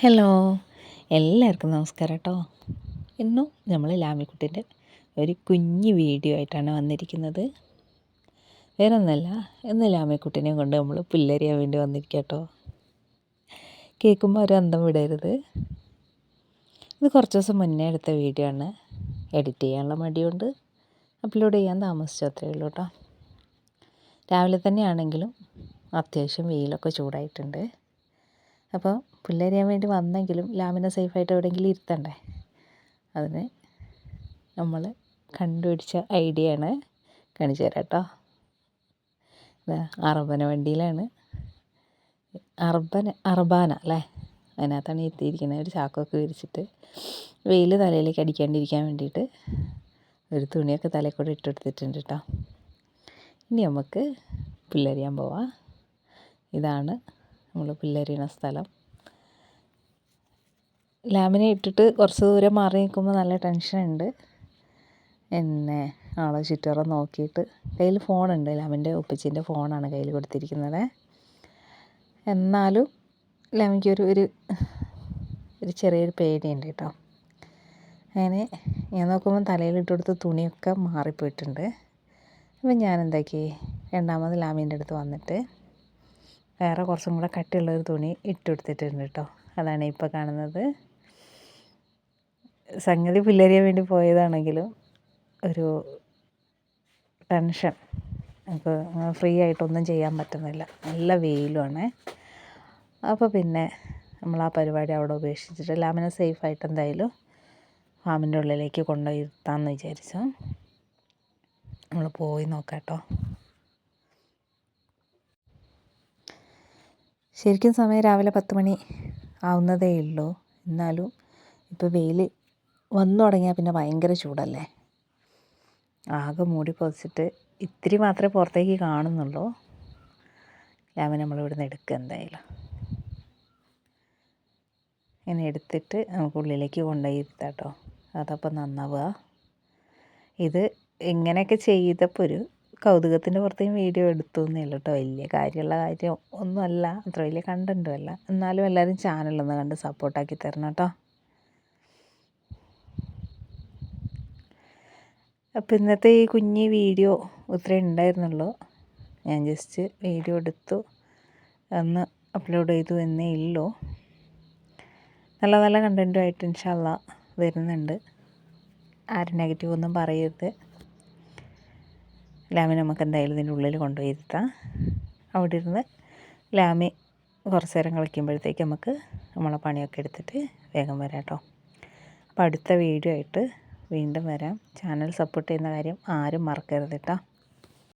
Hello. എല്ലാവർക്കും നമസ്കാരം കേട്ടോ ഇന്നും നമ്മൾ ലാമിക്കുട്ടിന്റെ ഒരു കുഞ്ഞു വീഡിയോ ആയിട്ടാണ് വന്നിരിക്കുന്നത്. വേറെ ഒന്നല്ല ഇന്ന് ലാമിക്കുട്ടിനെ കൊണ്ട് നമ്മൾ പുല്ലരിയാൻ വേണ്ടി വന്നിരിക്കുക കേട്ടോ കേൾക്കുമ്പോൾ ഒരു അന്തം വിടരുത്. ഇത് കുറച്ച് ദിവസം മുന്നേ എടുത്ത വീഡിയോ ആണ്. എഡിറ്റ് ചെയ്യാനുള്ള മടിയുണ്ട്. അപ്ലോഡ് ചെയ്യാൻ താമസിച്ചു അത്രയേ ഉള്ളൂ കേട്ടോ. രാവിലെ തന്നെയാണെങ്കിലും അത്യാവശ്യം വെയിലൊക്കെ ചൂടായിട്ടുണ്ട്. അപ്പോൾ പുല്ലരിയാൻ വേണ്ടി വന്നെങ്കിലും ലാമിനെ സേഫായിട്ട് എവിടെയെങ്കിലും ഇരുത്തണ്ടേ? അതിന് നമ്മൾ കണ്ടുപിടിച്ച ഐഡിയ ആണ് കാണിച്ചു തരാം കേട്ടോ. അറബന വണ്ടിയിലാണ്. അർബന അർബാന അല്ലേ? അതിനകത്താണ് എത്തിയിരിക്കുന്നത്. ഒരു ചാക്കൊക്കെ വിരിച്ചിട്ട് വെയിൽ തലയിലേക്ക് അടിക്കാണ്ടിരിക്കാൻ വേണ്ടിയിട്ട് ഒരു തുണിയൊക്കെ തലയിൽ കൂടെ ഇട്ടെടുത്തിട്ടുണ്ട് കേട്ടോ. ഇനി നമുക്ക് പുല്ലരിയാൻ പോവാം. ഇതാണ് നമ്മൾ പിള്ളേരിണ സ്ഥലം. ലാമിനെ ഇട്ടിട്ട് കുറച്ച് ദൂരം മാറി നിൽക്കുമ്പോൾ നല്ല ടെൻഷനുണ്ട് എന്നെ ആളെ ചുറ്റോറം നോക്കിയിട്ട് കയ്യിൽ ഫോണുണ്ട് ലാമിന്റെ ഒപ്പിച്ചിന്റെ ഫോണാണ് കയ്യിൽ കൊടുത്തിരിക്കുന്നത്. എന്നാലും ലാമിക്ക് ഒരു ഒരു ഒരു ചെറിയൊരു പേടിയുണ്ട് കേട്ടോ. അങ്ങനെ ഞാൻ നോക്കുമ്പോൾ തലയിൽ ഇട്ട് കൊടുത്ത തുണിയൊക്കെ മാറിപ്പോയിട്ടുണ്ട്. അപ്പം ഞാൻ എന്താക്കി രണ്ടാമത് ലാമിന്റെ അടുത്ത് വന്നിട്ട് വേറെ കുറച്ചും കൂടെ കട്ടിയുള്ളൊരു തുണി ഇട്ടുകൊടുത്തിട്ടുണ്ട് കേട്ടോ. അതാണ് ഇപ്പോൾ കാണുന്നത്. സംഗതി പിള്ളേരിയാൻ വേണ്ടി പോയതാണെങ്കിലും ഒരു ടെൻഷൻ. നമുക്ക് ഫ്രീ ആയിട്ടൊന്നും ചെയ്യാൻ പറ്റുന്നില്ല. നല്ല വെയിലുമാണ് അപ്പോൾ പിന്നെ നമ്മൾ ആ പരിപാടി അവിടെ ഉപേക്ഷിച്ചിട്ട് ലാമിനെ സേഫായിട്ട് എന്തായാലും ഫാമിന്റെ ഉള്ളിലേക്ക് കൊണ്ടുപോയി ഇരുത്താമെന്ന് വിചാരിച്ചു. നമ്മൾ പോയി നോക്കാം കേട്ടോ. ശരിക്കും സമയം രാവിലെ പത്ത് മണി ആവുന്നതേ ഉള്ളൂ. എന്നാലും ഇപ്പോൾ വെയിൽ വന്നു തുടങ്ങിയാൽ പിന്നെ ഭയങ്കര ചൂടല്ലേ? ആകെ മൂടി പൊതിച്ചിട്ട് ഇത്തിരി മാത്രമേ പുറത്തേക്ക് കാണുന്നുള്ളൂ. ലാമ നമ്മൾ ഇവിടുന്ന് എടുക്കുക എന്തായാലും. ഇങ്ങനെ എടുത്തിട്ട് നമുക്ക് ഉള്ളിലേക്ക് കൊണ്ടുപോയി ഇരുത്താം കേട്ടോ അതപ്പോൾ നന്നാവുക. ഇത് ഇങ്ങനെയൊക്കെ ചെയ്തപ്പോൾ ഒരു കൗതുകത്തിന്റെ പുറത്തേയും വീഡിയോ എടുത്തു എന്നേ ഉള്ളൂ കേട്ടോ. വലിയ കാര്യമുള്ള കാര്യം ഒന്നുമല്ല. അത്ര വലിയ കണ്ടന്റും അല്ല. എന്നാലും എല്ലാവരും ചാനലൊന്ന് കണ്ട് സപ്പോർട്ടാക്കി തരണം കേട്ടോ. അപ്പോൾ ഇന്നത്തെ ഈ കുഞ്ഞി വീഡിയോ ഇത്രയേ ഉണ്ടായിരുന്നുള്ളൂ. ഞാൻ ജസ്റ്റ് വീഡിയോ എടുത്തു. അന്ന് അപ്ലോഡ് ചെയ്തു എന്നേ ഉള്ളൂ നല്ല നല്ല കണ്ടന്റുമായിട്ട് ഇൻഷാല്ല വരുന്നുണ്ട്. ആരും നെഗറ്റീവ് ഒന്നും പറയരുത്. ലാമി നമുക്ക് എന്തായാലും ഇതിന്റെ ഉള്ളിൽ കൊണ്ടുപോയി ഇരുത്താം അവിടെ ഇരുന്ന് ലാമി കുറച്ച് നേരം കളിക്കുമ്പോഴത്തേക്ക് നമുക്ക് നമ്മളെ പണിയൊക്കെ എടുത്തിട്ട് വേഗം വരാം കേട്ടോ. അപ്പോൾ അടുത്ത വീഡിയോ ആയിട്ട് വീണ്ടും വരാം. ചാനൽ സപ്പോർട്ട് ചെയ്യുന്ന കാര്യം ആരും മറക്കരുത് കേട്ടോ.